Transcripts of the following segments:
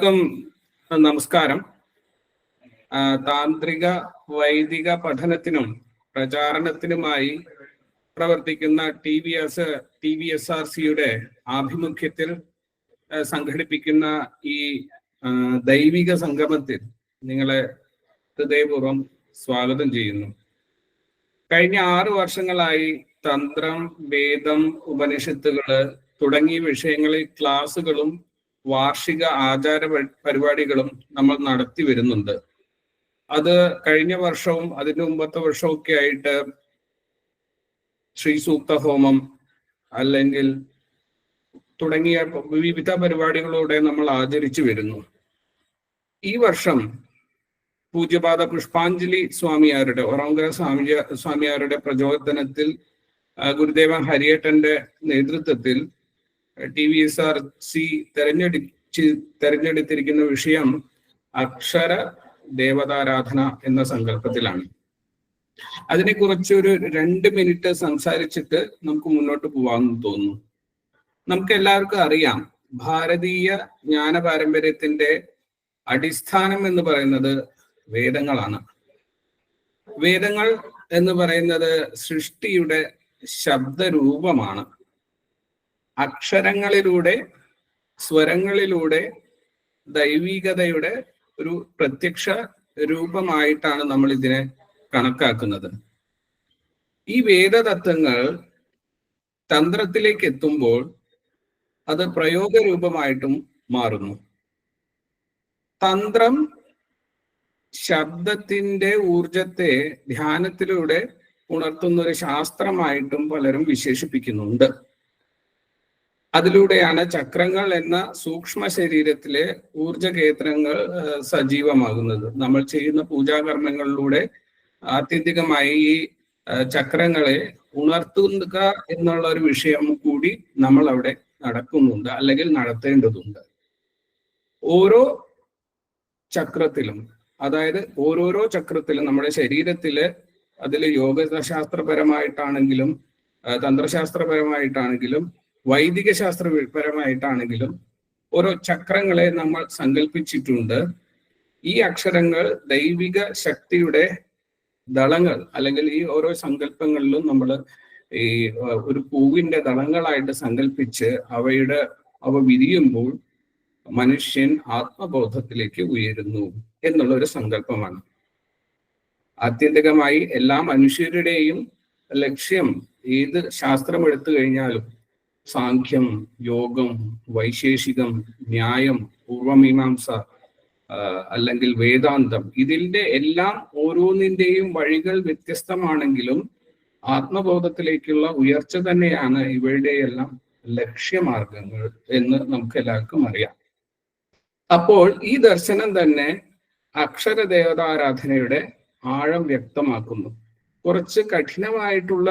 എല്ലാവർക്കും നമസ്കാരം. താന്ത്രിക വൈദിക പഠനത്തിനും പ്രചാരണത്തിനുമായി പ്രവർത്തിക്കുന്ന T V S T V S R സിയുടെ ആഭിമുഖ്യത്തിൽ സംഘടിപ്പിക്കുന്ന ഈ ദൈവിക സംഗമത്തിൽ നിങ്ങളെ ഹൃദയപൂർവം സ്വാഗതം ചെയ്യുന്നു. കഴിഞ്ഞ ആറു വർഷങ്ങളായി തന്ത്രം വേദം ഉപനിഷത്തുകൾ തുടങ്ങിയ വിഷയങ്ങളിൽ ക്ലാസുകളും വാർഷിക ആചാര പരിപാടികളും നമ്മൾ നടത്തി വരുന്നുണ്ട്. അത് കഴിഞ്ഞ വർഷവും അതിന്റെ മുമ്പത്തെ വർഷവും ഒക്കെ ആയിട്ട് ശ്രീ സൂക്ത ഹോമം അല്ലെങ്കിൽ തുടങ്ങിയ വിവിധ പരിപാടികളോടെ നമ്മൾ ആചരിച്ചു വരുന്നു. ഈ വർഷം പൂജ്യപാത പുഷ്പാഞ്ജലി സ്വാമിയാരുടെ ഒറോങ്കര സ്വാമി സ്വാമിയാരുടെ പ്രചോദനത്തിൽ ഗുരുദേവ ഹരിയേട്ടന്റെ നേതൃത്വത്തിൽ T V S R C തെരഞ്ഞെടുച്ച് തെരഞ്ഞെടുത്തിരിക്കുന്ന വിഷയം അക്ഷര ദേവതാരാധന എന്ന സങ്കല്പത്തിലാണ്. അതിനെക്കുറിച്ച് ഒരു രണ്ട് മിനിറ്റ് സംസാരിച്ചിട്ട് നമുക്ക് മുന്നോട്ട് പോവാമെന്ന് തോന്നുന്നു. നമുക്ക് എല്ലാവർക്കും അറിയാം ഭാരതീയ ജ്ഞാന പാരമ്പര്യത്തിന്റെ അടിസ്ഥാനം എന്ന് പറയുന്നത് വേദങ്ങളാണ്. വേദങ്ങൾ എന്ന് പറയുന്നത് സൃഷ്ടിയുടെ ശബ്ദരൂപമാണ്. അക്ഷരങ്ങളിലൂടെ സ്വരങ്ങളിലൂടെ ദൈവികതയുടെ ഒരു പ്രത്യക്ഷ രൂപമായിട്ടാണ് നമ്മൾ ഇതിനെ കണക്കാക്കുന്നത്. ഈ വേദതത്വങ്ങൾ തന്ത്രത്തിലേക്ക് എത്തുമ്പോൾ അത് പ്രയോഗരൂപമായിട്ടും മാറുന്നു. തന്ത്രം ശബ്ദത്തിന്റെ ഊർജത്തെ ധ്യാനത്തിലൂടെ ഉണർത്തുന്ന ഒരു ശാസ്ത്രമായിട്ടും പലരും വിശേഷിപ്പിക്കുന്നുണ്ട്. അതിലൂടെയാണ് ചക്രങ്ങൾ എന്ന സൂക്ഷ്മ ശരീരത്തിലെ ഊർജ കേന്ദ്രങ്ങൾ സജീവമാകുന്നത്. നമ്മൾ ചെയ്യുന്ന പൂജാകർമ്മങ്ങളിലൂടെ ആത്യന്തികമായി ഈ ചക്രങ്ങളെ ഉണർത്തുക എന്നുള്ള ഒരു വിഷയം കൂടി നമ്മൾ അവിടെ നടക്കുന്നുണ്ട് അല്ലെങ്കിൽ നടത്തേണ്ടതുണ്ട്. ഓരോ ചക്രത്തിലും അതായത് ഓരോരോ ചക്രത്തിലും നമ്മുടെ ശരീരത്തിൽ അതിൽ യോഗശാസ്ത്രപരമായിട്ടാണെങ്കിലും തന്ത്രശാസ്ത്രപരമായിട്ടാണെങ്കിലും വൈദിക ശാസ്ത്രപരമായിട്ടാണെങ്കിലും ഓരോ ചക്രങ്ങളെ നമ്മൾ സങ്കല്പിച്ചിട്ടുണ്ട് ഈ അക്ഷരങ്ങൾ ദൈവിക ശക്തിയുടെ ദളങ്ങൾ അല്ലെങ്കിൽ ഈ ഓരോ സങ്കല്പങ്ങളിലും നമ്മൾ ഈ ഒരു പൂവിന്റെ ദളങ്ങളായിട്ട് സങ്കല്പിച്ച് അവയുടെ അവ വിരിയുമ്പോൾ മനുഷ്യൻ ആത്മബോധത്തിലേക്ക് ഉയരുന്നു എന്നുള്ള ഒരു സങ്കല്പമാണ് ആത്യന്തികമായി എല്ലാ മനുഷ്യരുടെയും ലക്ഷ്യം ഏത് ശാസ്ത്രം എടുത്തു കഴിഞ്ഞാലും സാഖ്യം യോഗം വൈശേഷികം ന്യായം പൂർവമീമാംസ അല്ലെങ്കിൽ വേദാന്തം. ഇതിന്റെ എല്ലാം ഓരോന്നിന്റെയും വഴികൾ വ്യത്യസ്തമാണെങ്കിലും ആത്മബോധത്തിലേക്കുള്ള ഉയർച്ച തന്നെയാണ് ഇവയുടെ എല്ലാം ലക്ഷ്യമാർഗങ്ങൾ എന്ന് നമുക്ക് എല്ലാവർക്കും അറിയാം. അപ്പോൾ ഈ ദർശനം തന്നെ അക്ഷരദേവതാരാധനയുടെ ആഴം വ്യക്തമാക്കുന്നു. കുറച്ച് കഠിനമായിട്ടുള്ള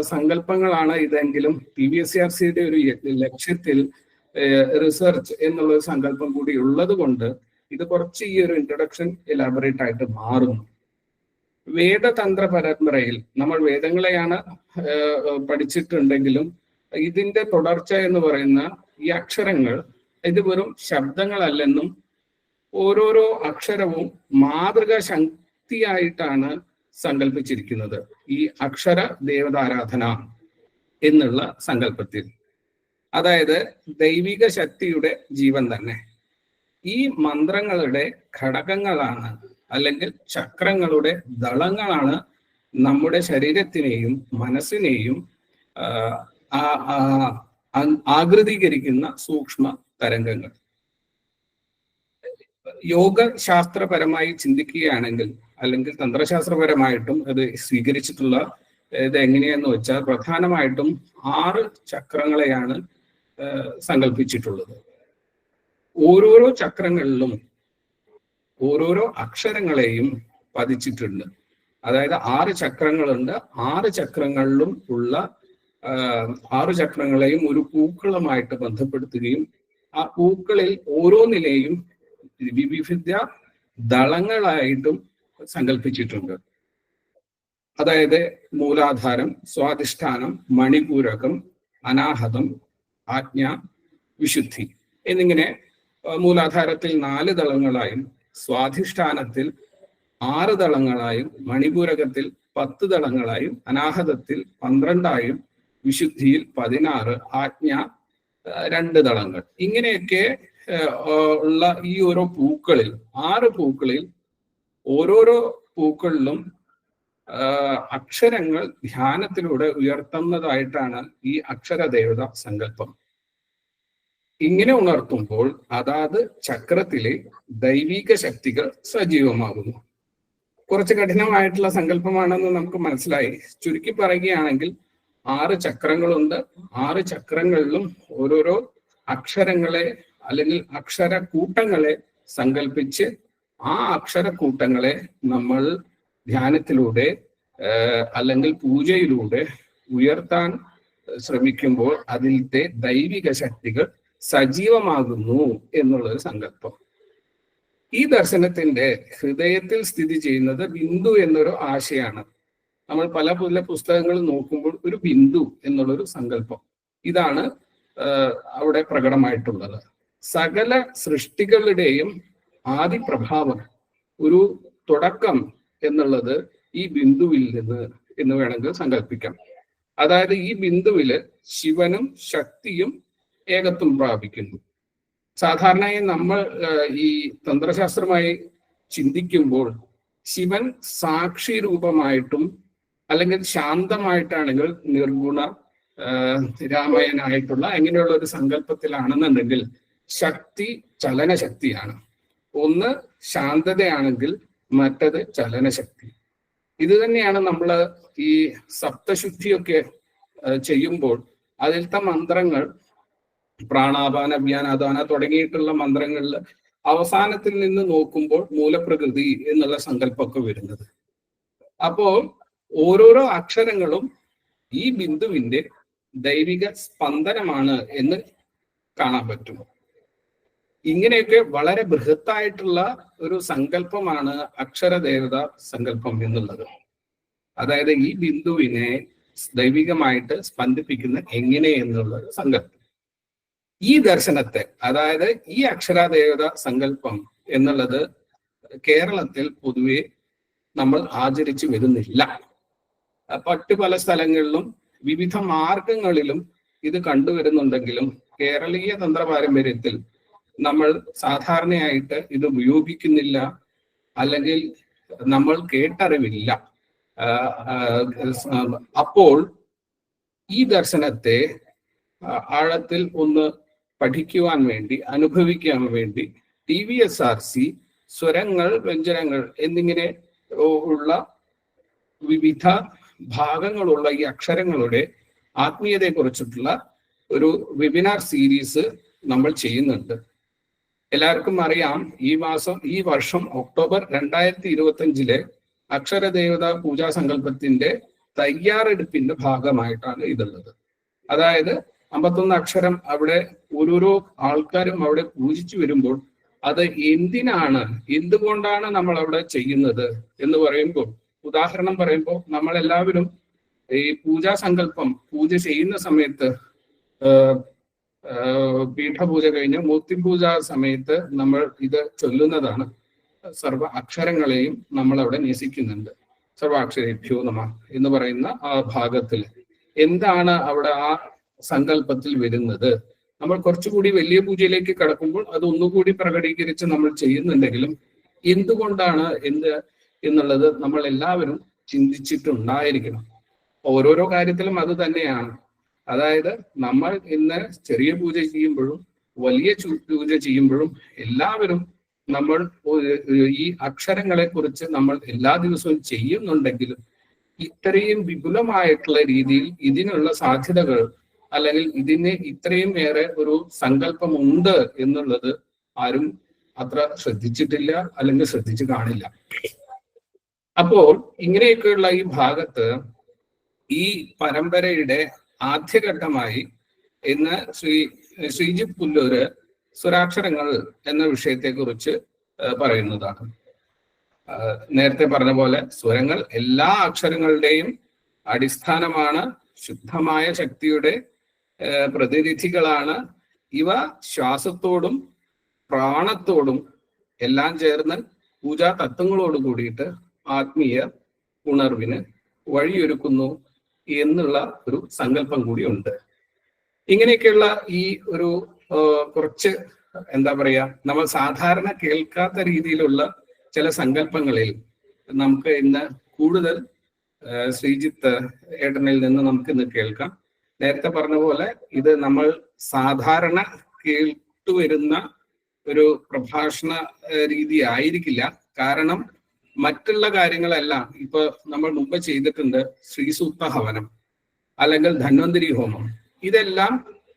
സങ്കല്പങ്ങളാണ് ഇതെങ്കിലും P V S C R സിയുടെ ഒരു ലക്ഷ്യത്തിൽ റിസർച്ച് എന്നുള്ള സങ്കല്പം കൂടി ഉള്ളത് കൊണ്ട് ഇത് കുറച്ച് ഈ ഒരു ഇൻട്രൊഡക്ഷൻ എലാബറേറ്റ് ആയിട്ട് മാറുന്നു. വേദതന്ത്ര പരമ്പരയിൽ നമ്മൾ വേദങ്ങളെയാണ് പഠിച്ചിട്ടുണ്ടെങ്കിലും ഇതിന്റെ തുടർച്ച എന്ന് പറയുന്ന ഈ അക്ഷരങ്ങൾ ഇത് വെറും ശബ്ദങ്ങളല്ലെന്നും ഓരോരോ അക്ഷരവും മാതൃക ശക്തിയായിട്ടാണ് സങ്കല്പിച്ചിരിക്കുന്നത് ഈ അക്ഷര ദേവതാരാധന എന്നുള്ള സങ്കല്പത്തിൽ അതായത് ദൈവിക ശക്തിയുടെ ജീവൻ തന്നെ. ഈ മന്ത്രങ്ങളുടെ ഘടകങ്ങളാണ് അല്ലെങ്കിൽ ചക്രങ്ങളുടെ ദളങ്ങളാണ് നമ്മുടെ ശരീരത്തിനെയും മനസ്സിനെയും ആകൃതീകരിക്കുന്ന സൂക്ഷ്മ തരംഗങ്ങൾ. യോഗ ശാസ്ത്രപരമായി ചിന്തിക്കുകയാണെങ്കിൽ അല്ലെങ്കിൽ തന്ത്രശാസ്ത്രപരമായിട്ടും അത് സ്വീകരിച്ചിട്ടുള്ള ഇത് എങ്ങനെയാന്ന് വെച്ചാൽ പ്രധാനമായിട്ടും ആറ് ചക്രങ്ങളെയാണ് സങ്കല്പിച്ചിട്ടുള്ളത് ഓരോരോ ചക്രങ്ങളിലും ഓരോരോ അക്ഷരങ്ങളെയും പതിച്ചിട്ടുണ്ട്. അതായത് ആറ് ചക്രങ്ങളുണ്ട്. ആറ് ചക്രങ്ങളിലും ഉള്ള ആറ് ചക്രങ്ങളെയും ഒരു പൂക്കളുമായിട്ട് ബന്ധപ്പെടുത്തുകയും ആ പൂക്കളിൽ ഓരോ നിലയും വിവിധ ദളങ്ങളായിട്ടും സങ്കല്പിച്ചിട്ടുണ്ട് അതായത് മൂലാധാരം സ്വാധിഷ്ഠാനം മണിപൂരകം അനാഹതം ആജ്ഞ വിശുദ്ധി എന്നിങ്ങനെ മൂലാധാരത്തിൽ നാല് ദളങ്ങളായും സ്വാധിഷ്ഠാനത്തിൽ ആറ് ദളങ്ങളായും മണിപൂരകത്തിൽ പത്ത് ദളങ്ങളായും അനാഹതത്തിൽ പന്ത്രണ്ടായും വിശുദ്ധിയിൽ പതിനാറ് ആജ്ഞ രണ്ട് ദളങ്ങൾ. ഇങ്ങനെയൊക്കെ ഉള്ള ഈ ഓരോ പൂക്കളിൽ ആറ് പൂക്കളിൽ ഓരോരോ പൂക്കളിലും അക്ഷരങ്ങൾ ധ്യാനത്തിലൂടെ ഉയർത്തുന്നതായിട്ടാണ് ഈ അക്ഷരദേവത സങ്കല്പം. ഇങ്ങനെ ഉണർത്തുമ്പോൾ അതാത് ചക്രത്തിലെ ദൈവിക ശക്തികൾ സജീവമാകുന്നു. കുറച്ച് കഠിനമായിട്ടുള്ള സങ്കല്പമാണെന്ന് നമുക്ക് മനസ്സിലായി. ചുരുക്കി പറയുകയാണെങ്കിൽ ആറ് ചക്രങ്ങളുണ്ട്. ആറ് ചക്രങ്ങളിലും ഓരോരോ അക്ഷരങ്ങളെ അല്ലെങ്കിൽ അക്ഷര കൂട്ടങ്ങളെ സങ്കല്പിച്ച് ആ അക്ഷരക്കൂട്ടങ്ങളെ നമ്മൾ ധ്യാനത്തിലൂടെ അല്ലെങ്കിൽ പൂജയിലൂടെ ഉയർത്താൻ ശ്രമിക്കുമ്പോൾ അതിലത്തെ ദൈവിക ശക്തികൾ സജീവമാകുന്നു എന്നുള്ളൊരു സങ്കല്പം. ഈ ദർശനത്തിന്റെ ഹൃദയത്തിൽ സ്ഥിതി ചെയ്യുന്നത് ബിന്ദു എന്നൊരു ആശയാണ്. നമ്മൾ പല പല പുസ്തകങ്ങൾ നോക്കുമ്പോൾ ഒരു ബിന്ദു എന്നുള്ളൊരു സങ്കല്പം. ഇതാണ് അവിടെ പ്രകടമായിട്ടുള്ളത്. സകല സൃഷ്ടികളുടെയും ആദി പ്രഭാവം ഒരു തുടക്കം എന്നുള്ളത് ഈ ബിന്ദുവിൽ നിന്ന് എന്ന് വേണമെങ്കിൽ സങ്കല്പിക്കാം അതായത് ഈ ബിന്ദുവിൽ ശിവനും ശക്തിയും ഏകത്വം പ്രാപിക്കുന്നു. സാധാരണയായി നമ്മൾ ഈ തന്ത്രശാസ്ത്രമായി ചിന്തിക്കുമ്പോൾ ശിവൻ സാക്ഷി രൂപമായിട്ടും അല്ലെങ്കിൽ ശാന്തമായിട്ടാണെങ്കിൽ നിർഗുണ രാമയനായിട്ടുള്ള അങ്ങനെയുള്ള ഒരു സങ്കല്പത്തിലാണെന്നുണ്ടെങ്കിൽ ശക്തി ചലനശക്തിയാണ്. ഒന്ന് ശാന്തതയാണെങ്കിൽ മറ്റത് ചലനശക്തി. ഇത് തന്നെയാണ് നമ്മൾ ഈ സപ്തശുദ്ധിയൊക്കെ ചെയ്യുമ്പോൾ അതിലത്തെ മന്ത്രങ്ങൾ പ്രാണാപാന വ്യാനാദാന തുടങ്ങിയിട്ടുള്ള മന്ത്രങ്ങളിൽ അവസാനത്തിൽ നിന്ന് നോക്കുമ്പോൾ മൂലപ്രകൃതി എന്നുള്ള സങ്കല്പമൊക്കെ വരുന്നത്. അപ്പോ ഓരോരോ അക്ഷരങ്ങളും ഈ ബിന്ദുവിന്റെ ദൈവിക സ്പന്ദനമാണ് എന്ന് കാണാൻ പറ്റും. ഇങ്ങനെയൊക്കെ വളരെ ബൃഹത്തായിട്ടുള്ള ഒരു സങ്കല്പമാണ് അക്ഷരദേവത സങ്കല്പം എന്നുള്ളത്. അതായത് ഈ ബിന്ദുവിനെ ദൈവികമായിട്ട് സ്പന്ദിപ്പിക്കുന്ന എങ്ങനെ എന്നുള്ള സങ്കല്പം. ഈ ദർശനത്തെ അതായത് ഈ അക്ഷരദേവത സങ്കല്പം എന്നുള്ളത് കേരളത്തിൽ പൊതുവെ നമ്മൾ ആചരിച്ചു വരുന്നില്ല. പട്ടു പല സ്ഥലങ്ങളിലും വിവിധ മാർഗങ്ങളിലും ഇത് കണ്ടുവരുന്നുണ്ടെങ്കിലും കേരളീയ തന്ത്ര പാരമ്പര്യത്തിൽ നമ്മൾ സാധാരണയായിട്ട് ഇത് ഉപയോഗിക്കുന്നില്ല. അല്ലെങ്കിൽ നമ്മൾ കേട്ടറിവില്ല. അപ്പോൾ ഈ ദർശനത്തെ ആഴത്തിൽ ഒന്ന് പഠിക്കുവാൻ വേണ്ടി അനുഭവിക്കാൻ വേണ്ടി T V S R C സ്വരങ്ങൾ വ്യഞ്ജനങ്ങൾ എന്നിങ്ങനെ ഉള്ള വിവിധ ഭാഗങ്ങളുള്ള ഈ അക്ഷരങ്ങളുടെ ആത്മീയതയെ കുറിച്ചിട്ടുള്ള ഒരു വെബിനാർ സീരീസ് നമ്മൾ ചെയ്യുന്നുണ്ട്. എല്ലാവർക്കും അറിയാം ഈ മാസം ഈ വർഷം ഒക്ടോബർ രണ്ടായിരത്തി ഇരുപത്തി അഞ്ചിലെ അക്ഷരദേവത പൂജാ സങ്കല്പത്തിന്റെ തയ്യാറെടുപ്പിന്റെ ഭാഗമായിട്ടാണ് ഇതുള്ളത്. അതായത് അമ്പത്തൊന്ന് അക്ഷരം അവിടെ ഓരോരോ ആൾക്കാരും അവിടെ പൂജിച്ചു വരുമ്പോൾ അത് എന്തിനാണ് എന്തുകൊണ്ടാണ് നമ്മൾ അവിടെ ചെയ്യുന്നത് എന്ന് പറയുമ്പോൾ ഉദാഹരണം പറയുമ്പോൾ നമ്മളെല്ലാവരും ഈ പൂജാ സങ്കല്പം പൂജ ചെയ്യുന്ന സമയത്ത് പീഠപൂജ കഴിഞ്ഞ് മൂർത്തിപൂജ സമയത്ത് നമ്മൾ ഇത് ചൊല്ലുന്നതാണ്. സർവ അക്ഷരങ്ങളെയും നമ്മൾ അവിടെ ന്യസിക്കുന്നുണ്ട്. സർവാക്ഷരേഭ്യോ നമ എന്ന് പറയുന്ന ആ ഭാഗത്തിൽ. എന്താണ് അവിടെ ആ സങ്കല്പത്തിൽ വരുന്നത്? നമ്മൾ കുറച്ചുകൂടി വലിയ പൂജയിലേക്ക് കടക്കുമ്പോൾ അത് ഒന്നുകൂടി പ്രകടീകരിച്ച് നമ്മൾ ചെയ്യുന്നുണ്ടെങ്കിലും എന്തുകൊണ്ടാണ് എന്ത് എന്നുള്ളത് നമ്മൾ എല്ലാവരും ചിന്തിച്ചിട്ടുണ്ടായിരിക്കണം. ഓരോരോ കാര്യത്തിലും അത് തന്നെയാണ്. അതായത് നമ്മൾ ഇന്ന് ചെറിയ പൂജ ചെയ്യുമ്പോഴും വലിയ പൂജ ചെയ്യുമ്പോഴും എല്ലാവരും നമ്മൾ ഈ അക്ഷരങ്ങളെ കുറിച്ച് നമ്മൾ എല്ലാ ദിവസവും ചെയ്യുന്നുണ്ടെങ്കിലും ഇത്രയും വിപുലമായിട്ടുള്ള രീതിയിൽ ഇതിനുള്ള സാധ്യതകൾ അല്ലെങ്കിൽ ഇതിന് ഇത്രയും ഏറെ ഒരു സങ്കല്പമുണ്ട് എന്നുള്ളത് ആരും അത്ര ശ്രദ്ധിച്ചിട്ടില്ല അല്ലെങ്കിൽ ശ്രദ്ധിച്ചു കാണില്ല. അപ്പോൾ ഇങ്ങനെയൊക്കെയുള്ള ഈ ഭാഗത്ത് ഈ പരമ്പരയുടെ ആദ്യഘട്ടമായി ഇന്ന് ശ്രീ ശ്രീജി പുല്ലൂര് സ്വരാക്ഷരങ്ങൾ എന്ന വിഷയത്തെക്കുറിച്ച് കുറിച്ച് പറയുന്നതാണ്. നേരത്തെ പറഞ്ഞ പോലെ സ്വരങ്ങൾ എല്ലാ അക്ഷരങ്ങളുടെയും അടിസ്ഥാനമാണ് ശുദ്ധമായ ശക്തിയുടെ പ്രതിനിധികളാണ്. ഇവ ശ്വാസത്തോടും പ്രാണത്തോടും എല്ലാം ചേർന്ന് പൂജാ തത്വങ്ങളോട് കൂടിയിട്ട് ആത്മീയ ഉണർവിന് വഴിയൊരുക്കുന്നു. എന്നുള്ള ഒരു സങ്കല്പം കൂടിയുണ്ട്. ഇങ്ങനെയൊക്കെയുള്ള ഈ ഒരു കുറച്ച് എന്താ പറയാ നമ്മൾ സാധാരണ കേൾക്കാത്ത രീതിയിലുള്ള ചില സങ്കല്പങ്ങളിൽ നമുക്ക് ഇന്ന് കൂടുതൽ ശ്രീജിത്ത് ഏട്ടനിൽ നിന്ന് നമുക്ക് ഇന്ന് കേൾക്കാം. നേരത്തെ പറഞ്ഞ പോലെ ഇത് നമ്മൾ സാധാരണ കേട്ടുവരുന്ന ഒരു പ്രഭാഷണ രീതി ആയിരിക്കില്ല. കാരണം മറ്റുള്ള കാര്യങ്ങളെല്ലാം ഇപ്പൊ നമ്മൾ മുമ്പ് ചെയ്തിട്ടുണ്ട് ശ്രീസൂക്ത ഹവനം അല്ലെങ്കിൽ ധന്വന്തരി ഹോമം. ഇതെല്ലാം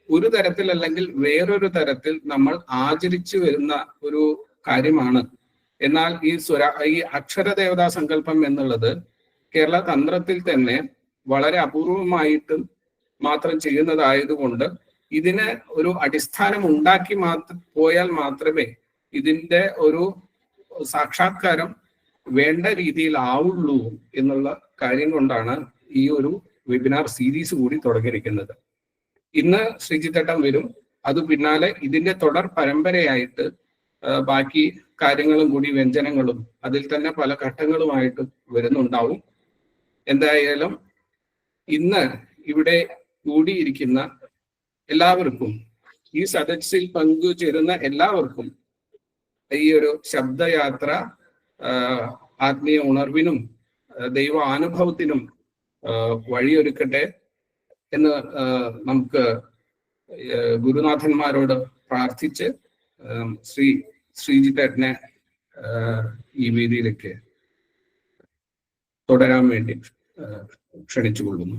ഒരു തരത്തിൽ അല്ലെങ്കിൽ വേറൊരു തരത്തിൽ നമ്മൾ ആചരിച്ചു വരുന്ന ഒരു കാര്യമാണ്. എന്നാൽ ഈ സ്വര ഈ അക്ഷരദേവതാ സങ്കല്പം എന്നുള്ളത് കേരള തന്ത്രത്തിൽ തന്നെ വളരെ അപൂർവമായിട്ട് മാത്രം ചെയ്യുന്നതായതുകൊണ്ട് ഇതിന് ഒരു അടിസ്ഥാനം ഉണ്ടാക്കി മാത്ര പോയാൽ മാത്രമേ ഇതിന്റെ ഒരു സാക്ഷാത്കാരം വേണ്ട രീതിയിൽ ആവുള്ളൂ എന്നുള്ള കാര്യം കൊണ്ടാണ് ഈ ഒരു വെബിനാർ സീരീസ് കൂടി തുടങ്ങിയിരിക്കുന്നത്. ഇന്ന് ശ്രീജിത്തേട്ടൻ വരും. അത് പിന്നാലെ ഇതിന്റെ തുടർ പരമ്പരയായിട്ട് ബാക്കി കാര്യങ്ങളും കൂടി വ്യഞ്ജനങ്ങളും അതിൽ തന്നെ പല ഘട്ടങ്ങളുമായിട്ട് വരുന്നുണ്ടാവും. എന്തായാലും ഇന്ന് ഇവിടെ കൂടിയിരിക്കുന്ന എല്ലാവർക്കും ഈ സദസ്സിൽ പങ്കുചേരുന്ന എല്ലാവർക്കും ഈ ഒരു ശബ്ദയാത്ര ആത്മീയ ഉണർവിനും ദൈവ അനുഭവത്തിനും വഴിയൊരുക്കട്ടെ എന്ന് നമുക്ക് ഗുരുനാഥന്മാരോട് പ്രാർത്ഥിച്ച് ശ്രീ ശ്രീജിത്തേട്ടനെ ഈ വേദിയിലേക്ക് തുടരാൻ വേണ്ടി ക്ഷണിച്ചുകൊള്ളുന്നു.